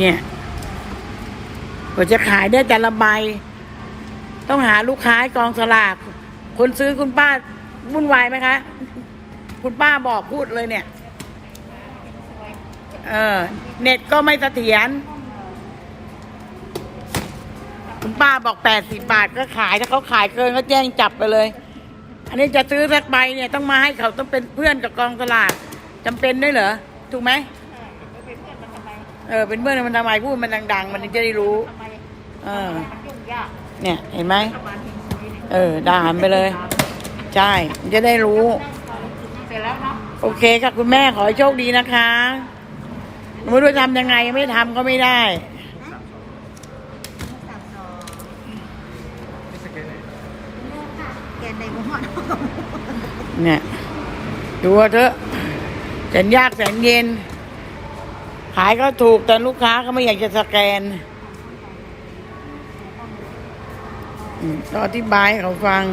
เนี่ยกว่าจะขายได้แต่ละใบ ต้องหาลูกค้ากองสลากคนซื้อคุณป้าวุ่นวายไหมคะ คุณป้าบอกพูดเลยเนี่ย เออ เน็ตก็ไม่เสถียรคุณป้าบอกแปดสิบบาทก็ขายถ้าเขาขายเกินก็แจ้งจับไปเลย อันนี้จะซื้อสักใบเนี่ยต้องมาให้เขาต้องเป็นเพื่อนกับกองสลากจำเป็นด้วยเหรอ ถูกไหม เออเป็นเพื่อนมันทำไมพูดมันดัง ๆ มันถึงจะได้รู้ ทำไมเออ มันยุ่งยากเนี่ย เห็นไหมประมาณนี้เออด่ามันไปเลย ใช่มันจะได้รู้ เสร็จแล้วเนาะโอเคค่ะคุณแม่ขอให้โชคดีนะคะไม่รู้จะทำยังไงไม่ทำก็ไม่ได้แกนในหัวเนี่ย ดูเอาเถอะแสนยากแสนเย็น ขายก็ถูกแต่ลูกค้าก็ไม่อยากจะสแกนอืมก็อธิบายเขาฟัง